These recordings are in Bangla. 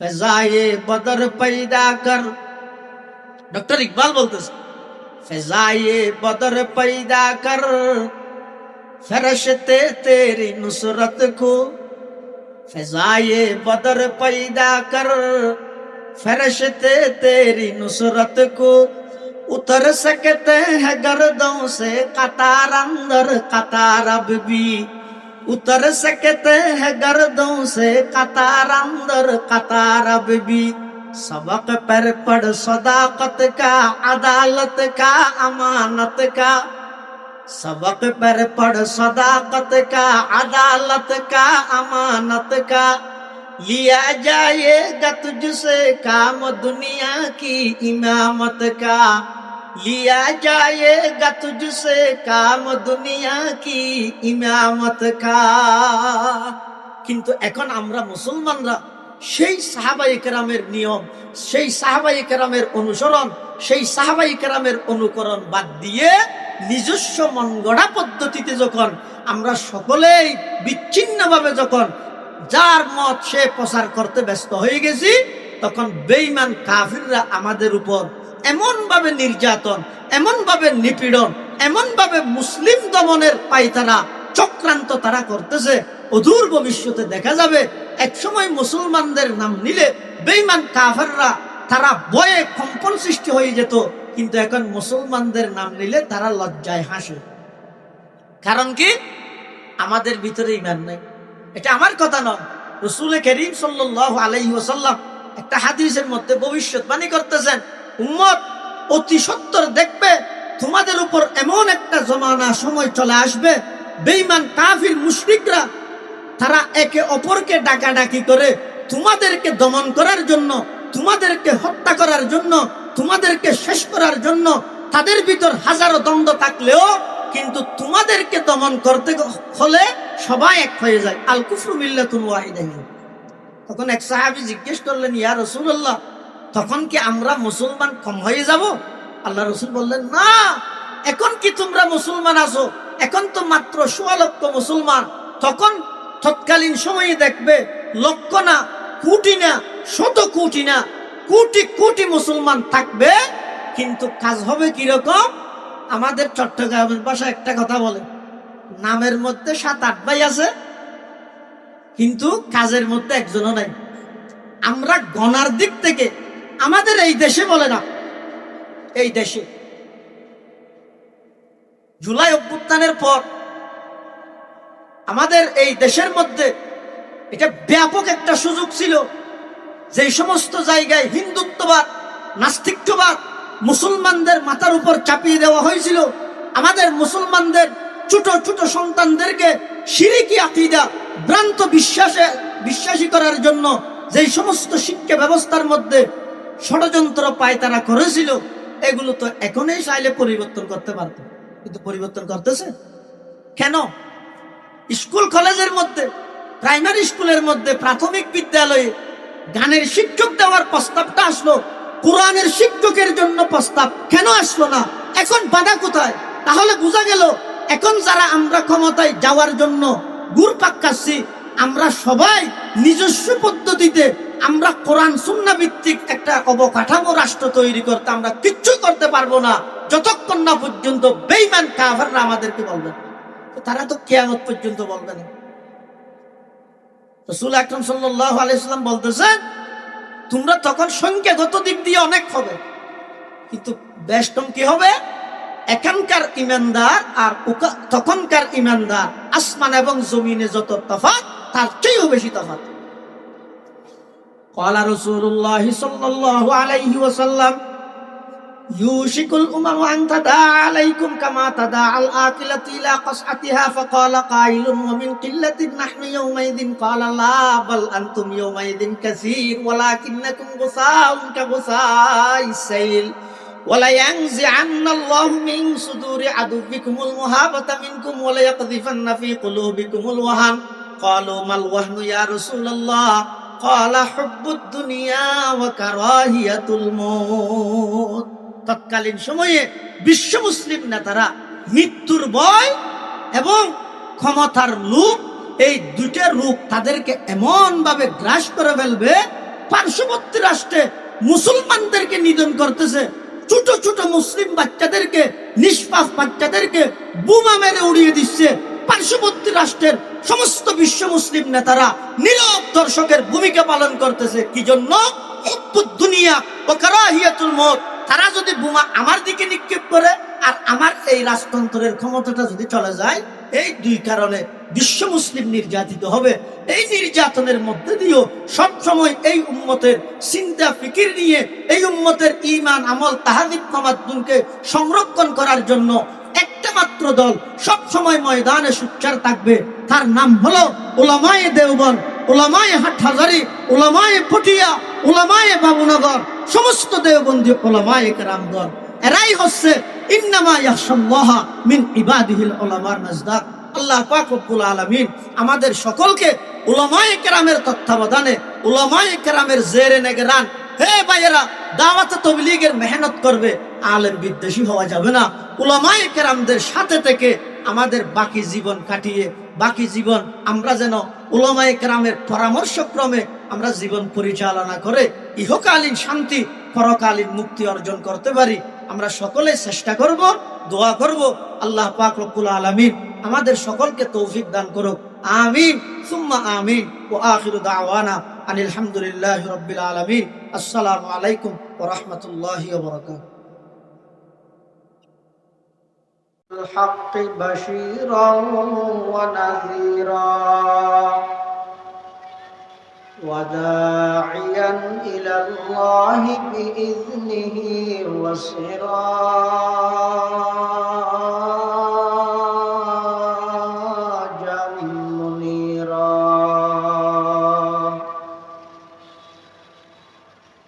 ফেজায়ে বদর पैदा कर डॉक्टर इकबाल बोलते फजाए बदर पैदा कर फरशते तेरी नुसरत को फजाए बदर पैदा कर फरशते तेरी नुसरत को उतर सकते हैं गर्दों से कतार अंदर कतार अब भी उतर सकते हैं गर्दों से कतार अंदर, कतार अब भी। सबक पर पढ़ सदाकत का, अदालत का, अमानत का। सबक पर पढ़ सदाकत का, अदालत का, अमानत का। लिया जाएगा तुझसे काम दुनिया की इमामत का। लिया जाएगा तुझसे काम दुनिया की ইমামত কা কিন্তু এখন আমরা মুসলমানরা সেই সাহাবাই কেরামের নিয়ম সেই সাহাবাই কেরামের অনুসরণ সেই সাহাবাই কেরামের অনুকরণ বাদ দিয়ে নিজস্ব মন গড়া পদ্ধতিতে যখন আমরা সকলেই বিচ্ছিন্নভাবে যখন যার মত সে প্রচার করতে ব্যস্ত হয়ে গেছি তখন বেইমান কাফিররা আমাদের উপর এমন ভাবে নির্যাতন এমন ভাবে নিপীড়ন এমন ভাবে মুসলিম দমনের পাইতারা চক্রান্ত তারা করতেছে। অদূর ভবিষ্যতে দেখা যাবে একসময় মুসলমানদের নাম নিলে বেইমান কাফেররা তারা বয়ে কম্পন সৃষ্টি হয়ে যেত, কিন্তু এখন মুসলমানদের নাম নিলে তারা লজ্জায় হাসে। কারণ কি? আমাদের ভিতরে ইমান নেই। এটা আমার কথা নয়। রসুল করিম সাল্লাহ আলাইহি ওসাল্লাম একটা হাদিসের মধ্যে ভবিষ্যৎবাণী করতেছেন উম্মত অতি সত্তর দেখবে, তোমাদের উপর এমন একটা জমানা সময় চলে আসবে বেইমান কাফির মুশরিকরা, তারা একে অপরকে ডাকাডাকি করে তোমাদেরকে দমন করার জন্য, তোমাদেরকে হত্যা করার জন্য, তোমাদেরকে শেষ করার জন্য তাদের ভিতর হাজারো দ্বন্দ্ব থাকলেও কিন্তু তোমাদেরকে দমন করতে হলে সবাই এক হয়ে যায়। আল কুফরু ওয়াহিদাইন। তখন এক সাহাবী জিজ্ঞেস করলেন, ইয়া রাসূলুল্লাহ তখন কি আমরা মুসলমান কম হয়ে যাব? আল্লাহ রসুল বললেন, না, এখন কি তোমরা মুসলমান আছো? এখন তো মাত্র সোয়া লক্ষ মুসলমান। তখন তৎকালীন সময়ে দেখবে লক্ষ না, কোটি না, শত কোটি না, কোটি কোটি মুসলমান থাকবে। কিন্তু কাজ হবে কীরকম? আমাদের চট্টগ্রামের ভাষায় একটা কথা বলে, নামের মধ্যে সাত আট ভাই আছে, কিন্তু কাজের মধ্যে একজনও নাই। আমরা গণার দিক থেকে আমাদের এই দেশে বলে না। এই দেশে। জুলাই অভ্যুত্থানের পর আমাদের এই দেশের মধ্যে এটা ব্যাপক একটা সুযোগ ছিল যে সমস্ত জায়গায় হিন্দুত্ববাদ নাস্তিকবাদ মুসলমানদের মাথার উপর চাপিয়ে দেওয়া হয়েছিল। আমাদের মুসলমানদের ছোট ছোট সন্তানদেরকে সিরিকি আকিদা, ভ্রান্ত বিশ্বাসে, বিশ্বাসী করার জন্য যেই সমস্ত শিক্ষা ব্যবস্থার মধ্যে ষড়যন্ত্র পায় তারা করেছিল, এগুলো তো এখনই চাইলে পরিবর্তন করতে পারত। কিন্তু পরিবর্তন করতেছে? কেন? স্কুল কলেজের মধ্যে, প্রাইমারি স্কুলের মধ্যে প্রাথমিক বিদ্যালয়ে গানের শিক্ষক দেওয়ার প্রস্তাবটা আসলো, কোরআনের শিক্ষকের জন্য প্রস্তাব কেন আসলো না? এখন বাধা কোথায়? তাহলে বোঝা গেল, এখন যারা আমরা ক্ষমতায় যাওয়ার জন্য গুড় পাক্কাচ্ছি আমরা সবাই নিজস্ব পদ্ধতিতে আমরা কোরআন, সুন্না ভিত্তিক একটা অবকাঠামো রাষ্ট্র তৈরি করতে আমরা কিচ্ছু করতে পারব না। যতক্ষণ না পর্যন্ত বেইমান কাভাররা আমাদেরকে বলবেন তারা তো কেয়ামত পর্যন্ত বলবে না। রসুল আকরম সাল্লাহ আলাইসাল্লাম তোমরা তখন সংখ্যাগত দিক দিয়ে অনেক হবে, কিন্তু বেষ্টম কি হবে? এখানকার ইমানদার আর তখনকার ইমানদার আসমান এবং জমিনে যত তফাৎ, তার চেয়েও বেশি তফাৎ। قال رسول الله صلى الله عليه وسلم يوشك الأمم أن تداعى عليكم كما تداعى الآكلة إلى قصعتها فقال قائل ومن قلة نحن يومئذ؟ قال لا بل أنتم يومئذ كثير ولكنكم غثاء كغثاء السيل. ولينزعن الله من صدور عدوكم المهابة منكم وليقذفن في قلوبكم الوهن. قالوا ما الوهن يا رسول الله؟ কলা হব্বুদ দুনিয়া ওয়া কারাহিয়াতুল তৎকালীন সময়ে বিশ্ব মুসলিম নেতারা মৃত্যুর ভয় এবং ক্ষমতার লোভ এই দুইটা রূপ তাদেরকে এমনভাবে গ্রাস করে ফেলবে, পার্শ্ববর্তী রাষ্ট্রে মুসলমানদেরকে নিধন করতেছে, ছোট ছোট মুসলিম বাচ্চাদেরকে, নিষ্পাপ বাচ্চাদেরকে বোমা মেরে উড়িয়ে দিচ্ছে। পার্শ্ববর্তী রাষ্ট্রের সমস্ত বিশ্ব মুসলিম নেতারা নীরব দর্শকের ভূমিকা পালন করতেছে। কি জন্য? তারা যদি বোমা আমার দিকে নিক্ষেপ করে আর আমার এই রাজতন্ত্রের ক্ষমতাটা যদি চলে যায়, এই দুই কারণে বিশ্ব মুসলিম নির্যাতিত হবে। এই নির্যাতনের মধ্যে দিয়েও সবসময় এই উম্মতের চিন্তা, ফিকির নিয়ে এই উম্মতের ইমান আমল তাহাদিব তামাদ্দুনকে সংরক্ষণ করার জন্য একটা মাত্র দল সব সময় ময়দানে সুচ্চার থাকবে। তার নাম হলো ওলামায়ে দেওবন ওলামায়ে হাটহাজারি ওলামায়ে পটিয়া ওলামায়ে বাবুনগর, সমস্ত দেওবন্দি ওলামায়ে কেরামগণ। এরাই হচ্ছে ইন্নামা ইয়াহশাল্লাহা মিন ইবাদিহিল নাজদাক আল্লাহ পাক আলামিন আমাদের সকলকে উলামায়ে কেরামের তত্ত্বাবধানে, উলামায়ে কেরামের জেরে নেগরান, হে ভাইয়েরা, দাওয়াত তবলিগের মেহনত করবে, আলেম বিদ্বেষী হওয়া যাবে না। উলামায়ে কেরামদের সাথে থেকে আমাদের বাকি জীবন কাটিয়ে, বাকি জীবন আমরা যেন উলামায়ে কেরামের পরামর্শক্রমে আমরা জীবন পরিচালনা করে ইহকালীন শান্তি পরকালীন মুক্তি অর্জন করতে পারি আমরা সকলে চেষ্টা করব দোয়া করব আল্লাহ পাক রব্বুল আলামিন আমাদের সকলকে তৌফিক দান করুক আমিন সুম্মা আমিন ও আখিরু দাওয়ানা আনিল হামদুলিল্লাহি রাব্বিল আলামিন আসসালামু আলাইকুম ওয়া রাহমাতুল্লাহি ওয়া বারাকাতুহু الحق بشيرا ونذيرا وداعيا إلى الله بإذنه وسراجا منيرا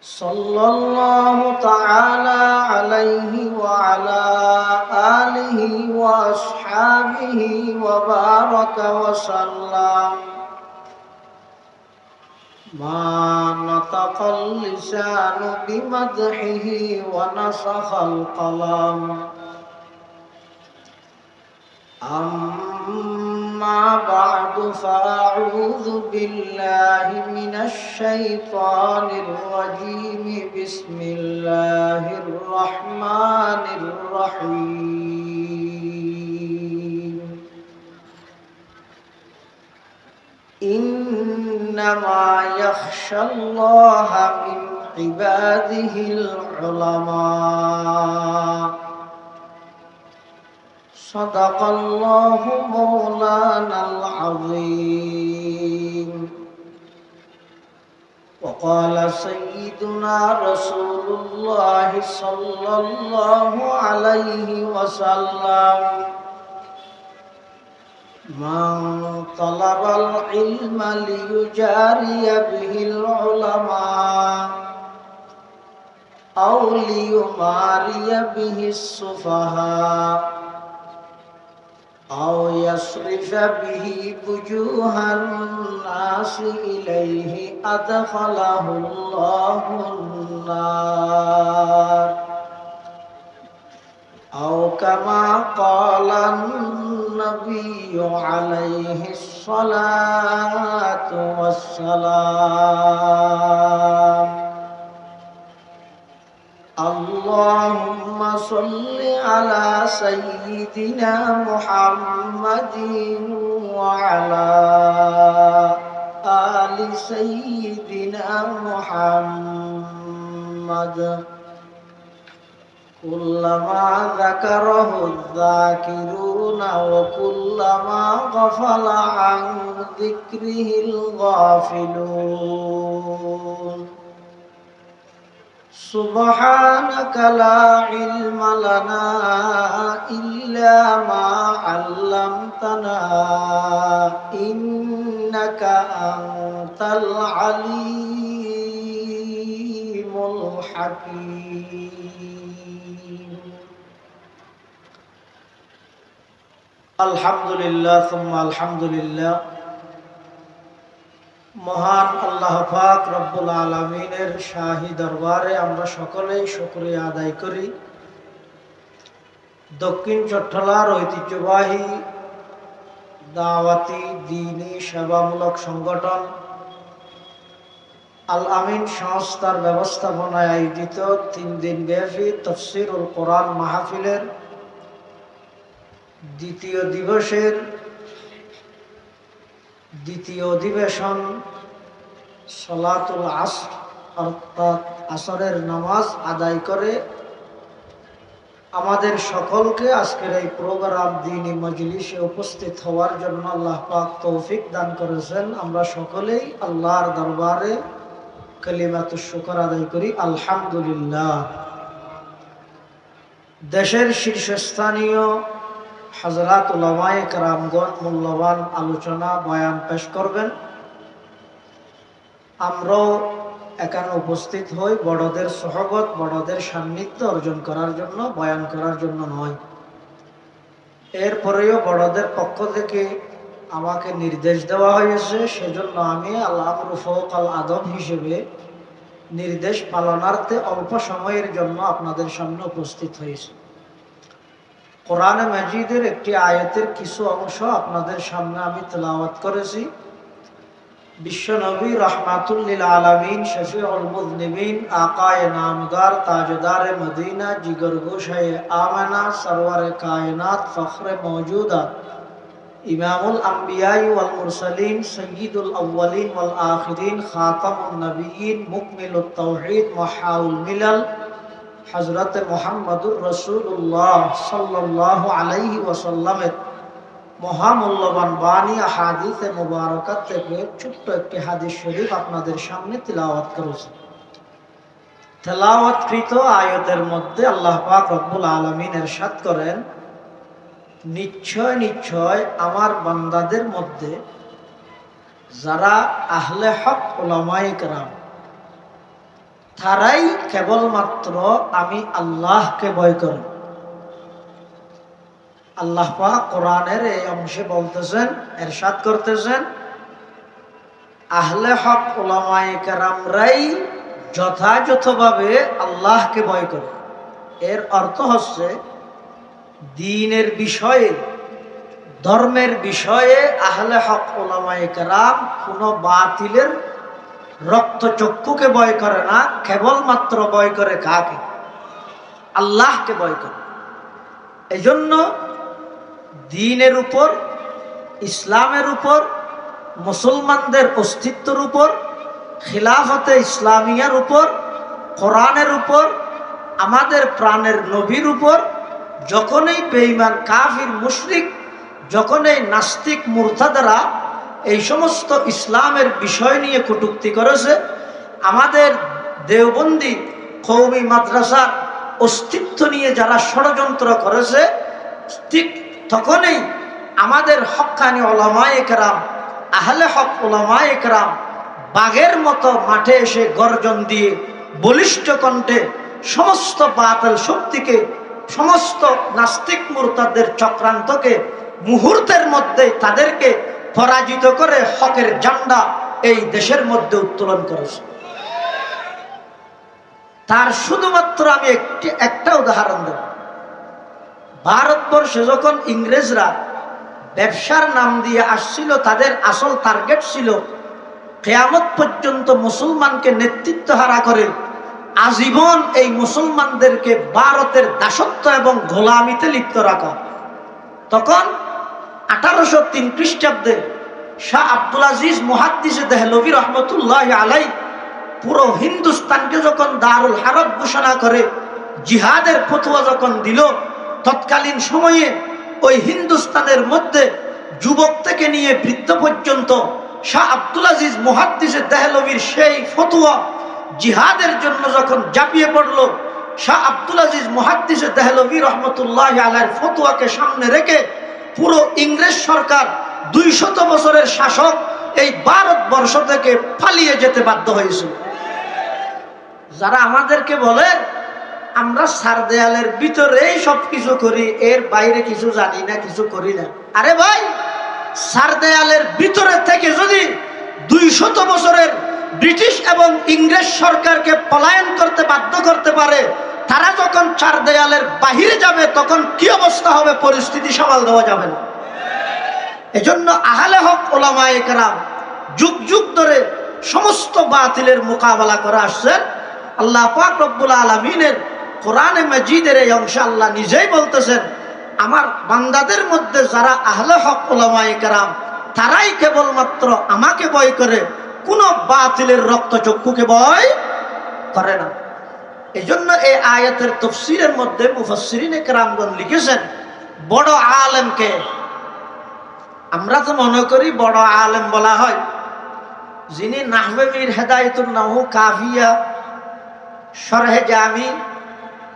صلى الله تعالى عليه وعلى آله وأصحابه وبارك وسلم ما نطق اللسان بمدحه ونسخ القلم أما بعد فأعوذ بالله من الشيطان الرجيم بسم الله الرحمن الرحيم يخشى الله من عباده العلماء. صدق الله مولانا العظيم. وقال سيدنا رسول الله صلى الله عليه وسلم من طلب العلم ليجاري به العلماء أو ليماري به السفهاء أو يصرف به وجوه الناس إليه أدخله الله النار أو كما قال النبي عليه الصلاة والسلام. اللهم صل على سيدنا محمد وعلى آل سيدنا محمد. كلما ذكره الذاكرون وكلما غفل عن ذكره الغافلون سبحانك لا علم لنا إلا ما علمتنا إنك أنت العليم الحكيم আলহামদুলিল্লাহ আলহামদুলিল্লাহ। মহান আল্লাহ পাক রব্বুল আলমিনের শাহি দরবারে আমরা সকলেই শুক্রিয়া আদায় করি। দক্ষিণ চট্টলার ঐতিহ্যবাহী দাওয়াতি দিনী সেবামূলক সংগঠন আল আমিন সংস্থার ব্যবস্থাপনায় আয়োজিত তিন দিন ব্যাপী তফসিরুল কোরআন মাহফিলের দ্বিতীয় দিবসের দ্বিতীয় অধিবেশন সলাতুল আস অর্থাৎ আসরের নামাজ আদায় করে আমাদের সকলকে আজকের এই প্রোগ্রাম দিনী মজলিসে উপস্থিত হওয়ার জন্য আল্লাহ পাক তৌফিক দান করেছেন। আমরা সকলেই আল্লাহর দরবারে কালিমাত শুকর আদায় করি। আলহামদুলিল্লাহ। দেশের শীর্ষস্থানীয় হজরত উলামায়ে কেরামগণ মূল্যবান আলোচনা, বয়ান পেশ করবেন। আমরাও এখানে উপস্থিত হই বড়দের সহগত বড়দের সান্নিধ্য অর্জন করার জন্য, বয়ান করার জন্য নয়। এরপরেও বড়দের পক্ষ থেকে আমাকে নির্দেশ দেওয়া হয়েছে, সেজন্য আমি আল্লাহ আল আদম হিসেবে নির্দেশ পালনার্থে অল্প সময়ের জন্য আপনাদের সামনে উপস্থিত হয়েছে। কোরআনে মজিদের একটি আয়াতের কিছু অংশ আপনাদের সামনে আমি তেলাওয়াত করেছি। বিশ্বনবী রহমাতুল্লিল আলমিন শফিউল মুজনিমিন আকায় নামদার, তাজদার মদিনা, জিগর গোশায় আমানা, সরওয়ার কায়নাত, ফখরে মৌজুদা ইমামুল আম্বিয়াই ওয়াল মুরসালিন, সৈয়দুল আউ্বালিন ওয়াল আখিরিন, খাতামুন নবীন মুকমিলুত তাওহীদ, মহাউল মিলাল হজরত মোহাম্মদুর রসুল্লাহ সাল্লাহ আলাইহি ওয়াসাল্লামের মহামূল্যবান বাণী হাদিসে মুবারকাত থেকে ছোট্ট একটি হাদিস শরীফ আপনাদের সামনে তিলাওয়াত করেছে। তেলাওয়াতকৃত আয়তের মধ্যে আল্লাহ পাক রব্বুল আলমিন এরশাদ করেন, নিশ্চয় নিশ্চয় আমার বান্দাদের মধ্যে যারা আহলে হক ওলামায়ে কেরাম তারাই কেবলমাত্র আমি আল্লাহকে ভয় করি। আল্লাহ কোরআনের এই অংশে বলতেছেন, এরশাদ করতেছেন, আহলে হক ওলামায়ে কেরামরাই যথাযথভাবে আল্লাহকে ভয় করে। এর অর্থ হচ্ছে, দিনের বিষয়ে, ধর্মের বিষয়ে আহলে হক ওলামায়ে কেরাম কোনো বাতিলের রক্তচক্ষুকে ভয় করে না কেবলমাত্র ভয় করে কাকে আল্লাহকে ভয় করে। এজন্য দিনের উপর, ইসলামের উপর, মুসলমানদের অস্তিত্বের উপর, খিলাফতে ইসলামিয়ার উপর, কোরআনের উপর, আমাদের প্রাণের নবীর উপর, যখনই বেঈমান কাফির, মুশরিক, যখনই নাস্তিক মূর্ধাদারা এই সমস্ত ইসলামের বিষয় নিয়ে কটুক্তি করেছে। আমাদের দেওবন্দি কৌমি মাদ্রাসার অস্তিত্ব নিয়ে যারা ষড়যন্ত্র করেছে, ঠিক তখনই আমাদের হকানি ওলামায় একরাম আহলে হক ওলামায় একরাম বাঘের মতো মাঠে এসে গর্জন দিয়ে বলিষ্ঠ কণ্ঠে সমস্ত বাতল শক্তিকে, সমস্ত নাস্তিক মূর্তাদের চক্রান্তকে, মুহূর্তের মধ্যে তাদেরকে পরাজিত করে হকের জান্ডা এই দেশের মধ্যে উত্তোলন করেছে। তার শুধুমাত্র আমি একটি, একটা উদাহরণ দেব। ভারতবর্ষে যখন ইংরেজরা ব্যবসার নাম দিয়ে আসছিল, তাদের আসল টার্গেট ছিল কেয়ামত পর্যন্ত মুসলমানকে নেতৃত্ব হারা করে আজীবন এই মুসলমানদেরকে ভারতের দাসত্ব এবং গোলামিতে লিপ্ত রাখা। তখন আঠারোশো তিন খ্রিস্টাব্দে শাহ আব্দুল আজিজ মুহাদ্দিসে দেহলবি রহমতুল্লাহ আলাই পুরো হিন্দুস্তানকে যখন দারুল হারত ঘোষণা করে, জিহাদের ফতুয়া যখন দিল, তৎকালীন সময়ে ওই হিন্দুস্তানের মধ্যে যুবক থেকে নিয়ে বৃদ্ধ পর্যন্ত শাহ আব্দুল আজিজ মুহাদ্দিসে দেহলবির সেই ফতুয়া জিহাদের জন্য যখন জাপিয়ে পড়ল, শাহ আব্দুল আজিজ মুহাদ্দিসে দেহলবি রহমতুল্লাহ আলার ফতুয়াকে সামনে রেখে পুরো ইংরেজ সরকার দুই শত বছরের শাসক এই ভারতবর্ষ থেকে পালিয়ে যেতে বাধ্য হয়েছিল যারা আমাদেরকে বলে, আমরা সার দেয়ালের ভিতরেই সব কিছু করি, এর বাইরে কিছু জানি না, কিছু করি না। আরে ভাই, সার দেয়ালের ভিতরে থেকে যদি দুই শত বছরের ব্রিটিশ এবং ইংরেজ সরকারকে পলায়ন করতে বাধ্য করতে পারে তারা যখন চার দেয়ালের বাহিরে যাবে, তখন কি অবস্থা হবে? পরিস্থিতি সামাল দেওয়া যাবে না। এজন্য আহলে হক ওলামা একরাম যুগ যুগ ধরে সমস্ত বাতিলের মোকাবেলা করে আসছেন। আল্লাহ পাক রব্বুল আলমিনের কোরআনে মজিদের এই অংশে আল্লাহ নিজেই বলতেছেন, আমার বান্দাদের মধ্যে যারা আহলে হক, ওলামায়ে কেরাম, তারাই কেবলমাত্র আমাকে ভয় করে। কোনো বাতিলের রক্তচক্ষুকে ভয় করে না। এই জন্য এই আয়াতের তফসিরের মধ্যে মুফসরিনে কেরামগণ লিখেছেন, বড় আলেমকে আমরা তো মনে করি বড় আলেম বলা হয়। যিনি নাহবে মীর হেদায়তুল নাহু কাভিয়া সরহে জামি,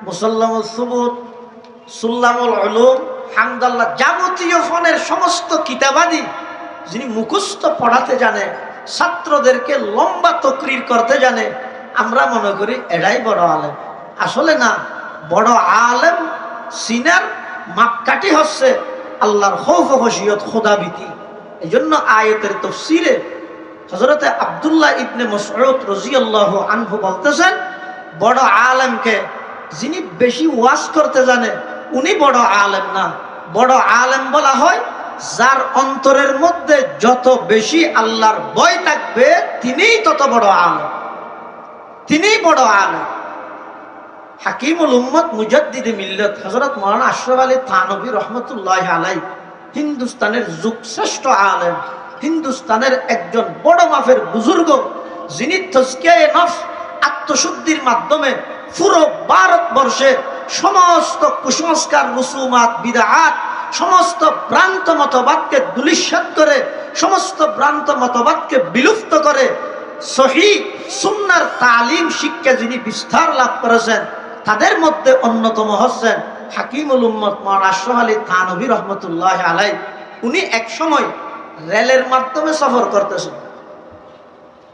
মুসল্লামুল সুবুত, সুল্লামুল উলুম, হামদাল্লাহ যাবতীয় ফোনের সমস্ত কিতাবাদি যিনি মুখস্থ পড়াতে জানে, ছাত্রদেরকে লম্বা তকরির করতে জানে আমরা মনে করি এটাই বড় আলেম। আসলে না, বড় আলেম সিনার মাপকাঠি হচ্ছে আল্লাহর হৌফ হসিয়ত খোদাবিতি এই জন্য আয়তের তফসিরে হজরতে আবদুল্লাহ ইবনে মসরত রজিয়াল্লাহ আনহু বলতেছেন, বড় আলেমকে যিনি বেশি ওয়াজ করতে জানে, উনি বড় আলেম না। বড় আলেম বলা হয়, যার অন্তরের মধ্যে যত বেশি আল্লাহর ভয় থাকবে, তিনিই তত বড় আলেম। তিনিই বড় আলেম। হাকিমুল উম্মত মুজাদ্দিদ মিল্লত হজরত মৌলানা আশরাফ আলী থানবী রহমতুল্লাহ আলাই হিন্দুস্তানের যুগশ্রেষ্ঠ আলেম। হিন্দুস্তানের একজন বড় মাফের বুজুর্গ, যিনি নফস, আত্মশুদ্ধির মাধ্যমে পুরো ভারতবর্ষে সমস্ত কুসংস্কার, রুসুমাত বিদাহাত সমস্ত ভ্রান্ত মতবাদকে দুলিশ্বাত করে, সমস্ত ভ্রান্ত মতবাদকে বিলুপ্ত করে, সহি সুন্নার তালিম শিক্ষা যিনি বিস্তার লাভ করেছেন, তাদের মধ্যে অন্যতম হচ্ছেন হাকিমুল উম্মত মান আশরাফ আলী থানবী রহমতুল্লাহ আলাই উনি এক সময় রেলের মাধ্যমে সফর করতেছেন।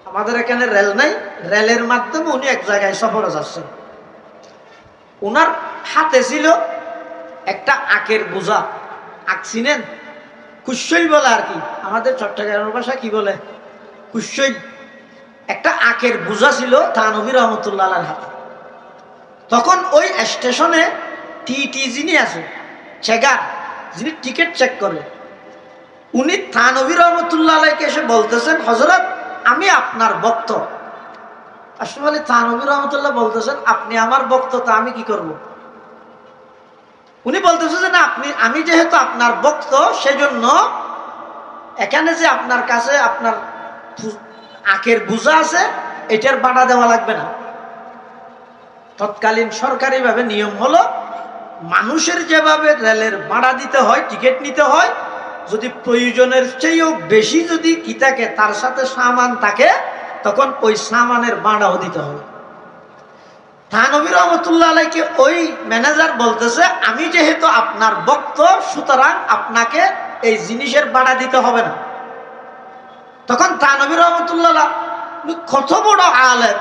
আমাদের এখানে রেল নাই, রেলের মাধ্যমে উনি এক জায়গায় সফরে যাচ্ছেন। ওনার হাতে ছিল একটা আখের বোঝা। আখ চিনেন? বলে আর কি। আমাদের চট্টগ্রামের ভাষা কি বলে? কুশই একটা আখের বোঝা ছিল তানবী রহমতুল্লাহ হাতে তখন ওই স্টেশনে টিটি যিনি আছে, চেগার, যিনি টিকিট চেক করে, উনি থানবী রহমতুল্লাহ আলাইকে এসে বলতেছেন হজরত আমি আপনার ভক্ত। আসলে আলী থানবী রহমতুল্লাহ বলতেছেন, আপনি আমার ভক্ত, তা আমি কি করব? উনি বলতেছেন যে, না, আপনি, আমি যেহেতু আপনার ভক্ত, সেজন্য এখানে যে আপনার কাছে আপনার আখের বুঝা আছে, এটার বাড়া দেওয়া লাগবে না। তৎকালীন সরকারিভাবে নিয়ম হলো, মানুষের যেভাবে রেলের ভাড়া দিতে হয়, টিকিট নিতে হয়, যদি প্রয়োজনের চেয়েও বেশি যদি কি থাকে, তার সাথে সামান থাকে, তখন ওই সামানের ভাড়াও দিতে হবে। থানবী রহমতুল্লাহ আলাইকে ওই ম্যানেজার বলতেছে, আমি যেহেতু আপনার ভক্ত, সুতরাং আপনাকে এই জিনিসের ভাড়া দিতে হবে না। তখন তানবী রহমতুল্লাহ কত বড় আলেম।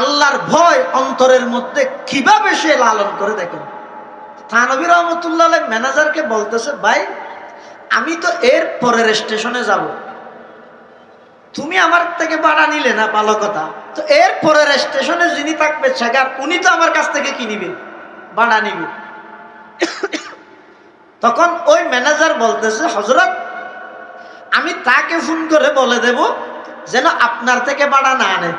আল্লাহর ভয় অন্তরের মধ্যে কীভাবে সে লালন করে দেখেন? থানবী রহমতুল্লাহ ম্যানেজারকে বলতেছে, ভাই, আমি তো এর পরের স্টেশনে যাব। তুমি আমার থেকে ভাড়া নিলে না, ভালো কথা। তো এর পরের স্টেশনে যিনি থাকবে ছেগার উনি তো আমার কাছ থেকে কিনিবে ভাড়া নিবে। তখন ওই ম্যানেজার বলতেছে হজরত আমি তাকে ফোন করে বলে দেব যেন আপনার থেকে ভাড়া না আনে।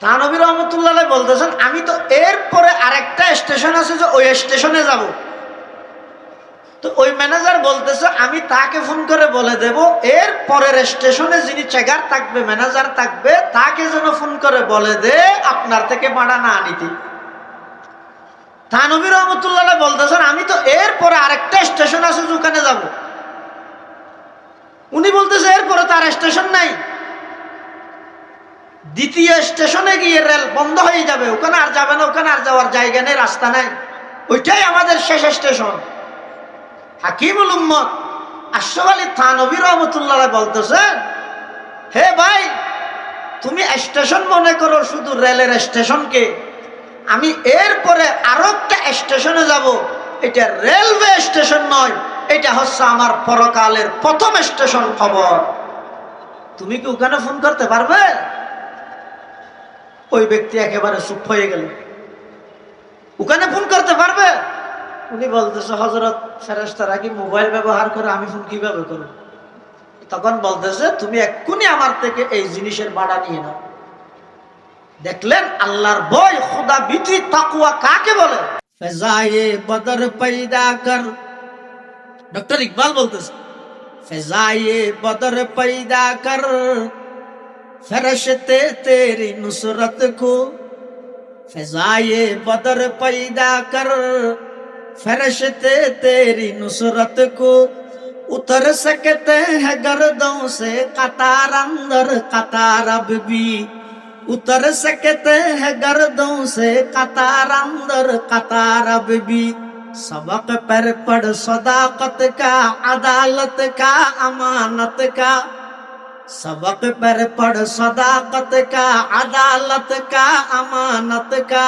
তানবী রহমতুল্লাহ বলতেছেন, আমি তো এরপরে আরেকটা স্টেশন আছে যে ওই স্টেশনে যাব। তো ওই ম্যানেজার বলতেছে, আমি তাকে ফোন করে বলে দেব এর পরের স্টেশনে যিনি চেকার থাকবে, ম্যানেজার থাকবে, তাকে যেন ফোন করে বলে দে, আপনার থেকে ভাড়া না আনিতে। তানবী রহমতুল্লাহ বলতেছেন, আমি তো এরপরে আরেকটা স্টেশন আছে যে ওখানে যাব। উনি বলতেছে এরপরে তার স্টেশন নাই। দ্বিতীয় স্টেশনে গিয়ে রেল বন্ধ হয়ে যাবে। ওখানে আর যাবে না, ওখানে আর যাওয়ার জায়গা নেই, রাস্তা নাই। ওইটাই আমাদের শেষ স্টেশন। হাকিমুল উম্মত আশরফ আলী থানবী রহমতুল্লাহ বলতেছে, হে ভাই, তুমি স্টেশন মনে করো শুধু রেলের স্টেশনকে। আমি এরপরে আরও একটা স্টেশনে যাব। এটা রেলওয়ে স্টেশন নয় এটা হচ্ছে আমার পরকালের প্রথম স্টেশন খবর। তুমি কি ওখানে ফোন করতে পারবে? ওই ব্যক্তি একেবারে চুপ হয়ে গেল। ওখানে ফোন করতে পারবে? উনি বলতেছে হজরত ফেরেস্তারা কি মোবাইল ব্যবহার করে আমি ফোন কীভাবে করব? তখন বলতেছে, তুমি এক্ষুনি আমার থেকে এই জিনিসের ভাড়া নিয়ে নাও। দেখলেন আল্লাহর বই খুদা বিধি তাকুয়া কাকে বলে? ফেজায়ে বদর কর। ডক্টর ইকবাল বলতেছে ফেজায়ে बदर पैदा कर फरिश्ते तेरी नुसरत को फजाए बदर पैदा कर फरिश्ते तेरी नुसरत को उतर सकते हैं गर्दों से कतार अंदर कतार अब भी उतर सकते हैं गर्दों से कतार अंदर कतार अब भी सबक पर पढ़ सदाकत का अदालत का अमानत का सबक पर पढ़ सदाकत का अदालत का अमानत का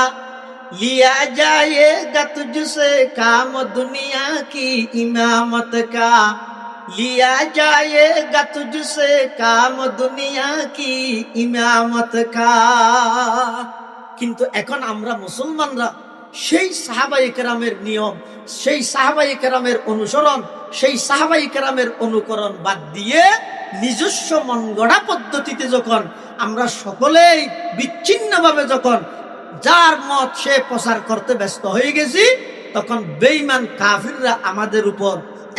लिया जाएगा तुझसे काम दुनिया की इमामत का लिया जाएगा तुझसे काम दुनिया की इमामत का কিন্তু এখন আমরা মুসলমানরা সেই সাহাবাই কেরামের নিয়ম, সেই সাহাবাই কেরামের অনুসরণ, সেই সাহাবাই কেরামের অনুকরণ বাদ দিয়ে নিজস্ব মন গড়া পদ্ধতিতে যখন আমরা সকলেই বিচ্ছিন্নভাবে যখন যার মত সে প্রচার করতে ব্যস্ত হয়ে গেছি, তখন বেইমান কাফিররা আমাদের উপর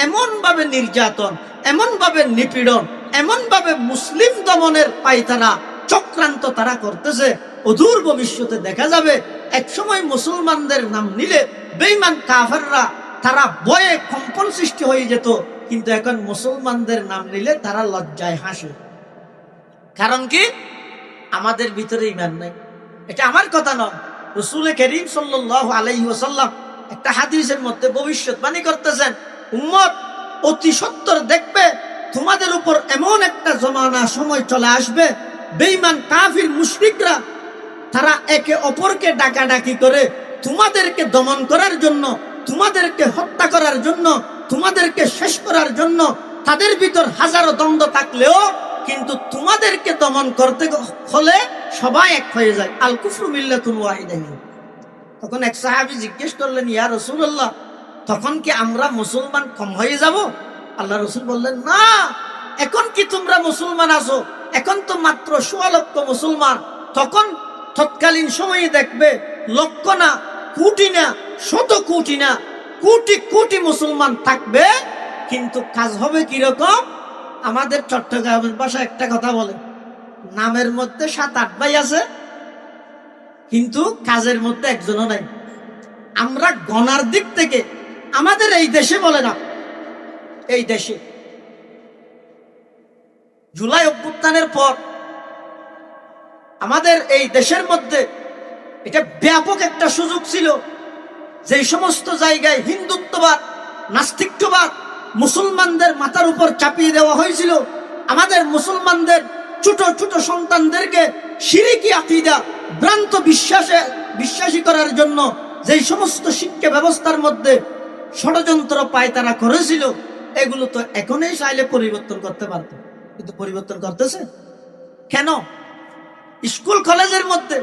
এমন ভাবে নির্যাতন এমন ভাবে নিপীড়ন এমন ভাবে মুসলিম দমনের পাইতারা চক্রান্ত তারা করতেছে। অদূর ভবিষ্যতে দেখা যাবে, একসময় মুসলমানদের নাম নিলে বেইমান কাফেররা তারা বয়ে কম্পন সৃষ্টি হয়ে যেত, কিন্তু এখন মুসলমানদের নাম নিলে তারা লজ্জায় হাসে। কারণ কি? আমাদের ভিতরে ইমান নাই। এটা আমার কথা নয়। রসুল করিম সাল্লাহ আলাইহি ওসাল্লাম একটা হাদিসের মধ্যে ভবিষ্যৎবাণী করতেছেন, উম্মত, অতি সত্তর দেখবে, তোমাদের উপর এমন একটা জমানা সময় চলে আসবে বেইমান কাফির মুশরিকরা, তারা একে অপরকে ডাকাডাকি করে তোমাদেরকে দমন করার জন্য, তোমাদেরকে হত্যা করার জন্য, তোমাদেরকে শেষ করার জন্য তাদের ভিতর হাজারো দ্বন্দ্ব থাকলেও কিন্তু তোমাদেরকে দমন করতে হলে সবাই এক হয়ে যায়। আল কুফরু মিল্লাতুন ওয়াহিদাইন। তখন এক সাহাবী জিজ্ঞেস করলেন, ইয়া রাসূলুল্লাহ, তখন কি আমরা মুসলমান কম হয়ে যাব? আল্লাহ রসুল বললেন, না, এখন কি তোমরা মুসলমান আছো? এখন তো মাত্র সোয়া লক্ষ মুসলমান। তখন তৎকালীন সময়ে দেখবে লক্ষ না, কোটি না, শত কোটি না, কোটি কোটি মুসলমান থাকবে। কিন্তু কাজ হবে কীরকম? আমাদের চট্টগ্রামের ভাষায় একটা কথা বলে, নামের মধ্যে সাত আট ভাই আছে, কিন্তু কাজের মধ্যে একজনও নাই। আমরা গণার দিক থেকে, আমাদের এই দেশে বলে না, এই দেশে। জুলাই অভ্যুত্থানের পর আমাদের এই দেশের মধ্যে এটা ব্যাপক একটা সুযোগ ছিল যে সমস্ত জায়গায় হিন্দুত্ববাদ নাস্তিকবাদ মুসলমানদের মাথার উপর চাপিয়ে দেওয়া হয়েছিল। আমাদের মুসলমানদের, ছোট ছোট সন্তানদেরকে সিরিকি আকিদা, ভ্রান্ত বিশ্বাসে, বিশ্বাসী করার জন্য যেই সমস্ত শিক্ষা ব্যবস্থার মধ্যে ষড়যন্ত্র পায় তারা করেছিল, এগুলো তো এখনই চাইলে পরিবর্তন করতে পারত। কিন্তু পরিবর্তন করতেছে কেন? স্কুল, কলেজের মধ্যে,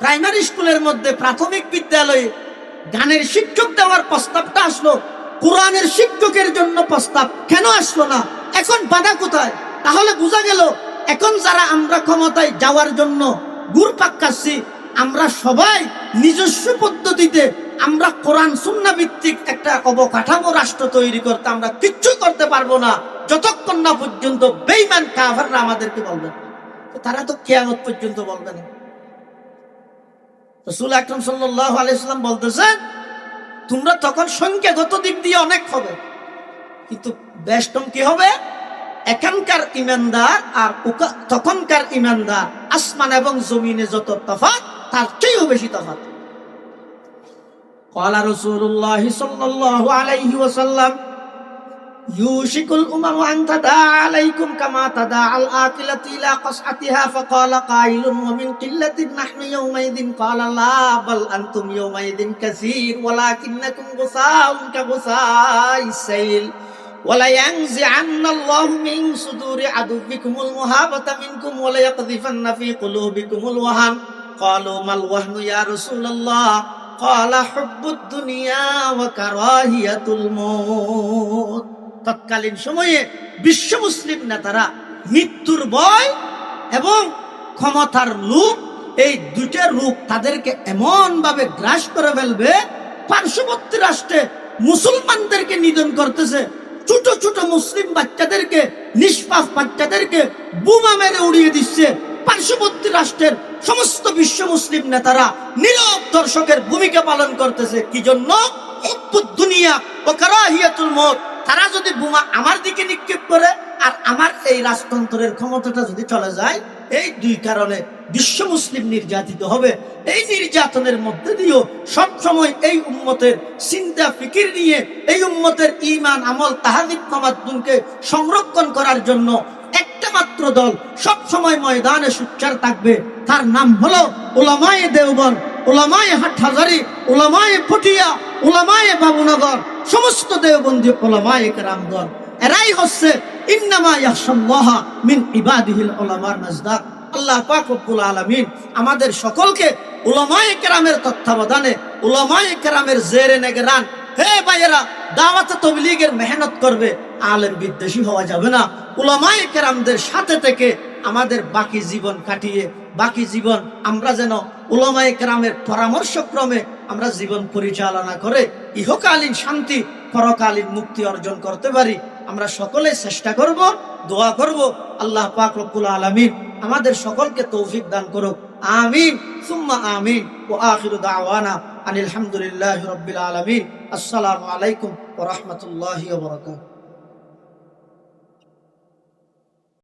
প্রাইমারি স্কুলের মধ্যে প্রাথমিক বিদ্যালয়ে গানের শিক্ষক দেওয়ার প্রস্তাবটা আসলো, কোরআনের শিক্ষকের জন্য প্রস্তাব কেন আসলো না? এখন বাধা কোথায়? তাহলে বোঝা গেল, এখন যারা আমরা ক্ষমতায় যাওয়ার জন্য গুড় পাক্কাচ্ছি আমরা সবাই নিজস্ব পদ্ধতিতে আমরা কোরআন, সুন্না ভিত্তিক একটা অবকাঠামো রাষ্ট্র তৈরি করতে আমরা কিচ্ছু করতে পারব না। যতক্ষণ না পর্যন্ত বেইমান কাভাররা আমাদেরকে বলবেন তারা তো কেয়ামত পর্যন্ত বলবে না। রসুল আকরম সাল্লাহ আলাইসাল্লাম বলতেছেন তোমরা তখন সংখ্যাগত দিক দিয়ে অনেক হবে, কিন্তু বেষ্টম কি হবে? এখানকার ইমানদার আর তখনকার ইমানদার আসমান এবং জমিনে যত তফাৎ, তার চেয়েও বেশি তফাৎ। قال رسول الله صلى الله عليه وسلم يوشك الأمم أن تداعى عليكم كما تداعى الآكلة إلى قصعتها فقال قائل ومن قلة نحن يومئذ؟ قال لا بل أنتم يومئذ كثير ولكنكم غثاء كغثاء السيل. ولينزعن الله من صدور عدوكم المهابة منكم وليقذفن في قلوبكم الوهن. قالوا ما الوهن يا رسول الله؟ কলা হব্বুদ দুনিয়া ও কারাহিয়াতুল তৎকালীন সময়ে বিশ্ব মুসলিম নেতারা মৃত্যুর বয় এবং ক্ষমতার লোক এই দুটো রূপ তাদেরকে এমনভাবে গ্রাস করে ফেলবে, পার্শ্ববর্তী রাষ্ট্রে মুসলমানদেরকে নিধন করতেছে, ছোট ছোট মুসলিম বাচ্চাদেরকে, নিষ্পাপ বাচ্চাদেরকে বোমা মেরে উড়িয়ে দিচ্ছে পার্শ্ববর্তী রাষ্ট্রের সমস্ত বিশ্ব মুসলিম নেতারা নীরব দর্শকের ভূমিকা পালন করতেছে। কি জন্য? তারা যদি বোমা আমার দিকে নিক্ষেপ করে আর আমার এই রাজতন্ত্রের ক্ষমতাটা যদি চলে যায়, এই দুই কারণে বিশ্ব মুসলিম নির্যাতিত হবে। এই নির্যাতনের মধ্যে দিয়েও সবসময় এই উম্মতের চিন্তা, ফিকির নিয়ে এই উম্মতের ইমান আমল তাহাদিক সংরক্ষণ করার জন্য একটা মাত্র দল সব সময় ময়দানে সুচ্চার থাকবে। তার নাম হলো ওলামায়ে দেওবন ওলামায়ে হাটহাজারি, ওলামায়ে পটিয়া, ওলামায়ে বাবুনগর, সমস্ত দেওবন্দি ওলামায়ে কেরামগণ এরাই হচ্ছে ইন্নামা ইয়াহসাল্লাহা মিন ইবাদিহিল ওলামার মাজদাক। আল্লাহ পাক রব্বুল আলামিন আমাদের সকলকে উলামায়ে কেরামের তত্ত্বাবধানে উলামায়ে কেরামের জেরে নেগরান, হে ভাইয়েরা, দাওয়াতে তবলিগের মেহনত করবে। আলেম বিদ্বেষী হওয়া যাবে না। উলামায়ে কেরামদের সাথে থেকে আমাদের বাকি জীবন কাটিয়ে, বাকি জীবন আমরা যেন উলামায়ে কেরামের পরামর্শক্রমে আমরা জীবন পরিচালনা করে, ইহকালীন শান্তি, পরকালীন মুক্তি অর্জন করতে পারি। আমরা সকলে চেষ্টা করব, দোয়া করব, আল্লাহ পাক রব্বুল আলামিন আমাদের সকলকে তৌফিক দান করুক। আমিন। সুম্মা আমিন। ও আখিরু দাওয়ানা আনিল হামদুলিল্লাহি রাব্বিল আলামিন। আসসালামু আলাইকুম ওয়া রাহমাতুল্লাহি ওয়া বারাকাতুহু।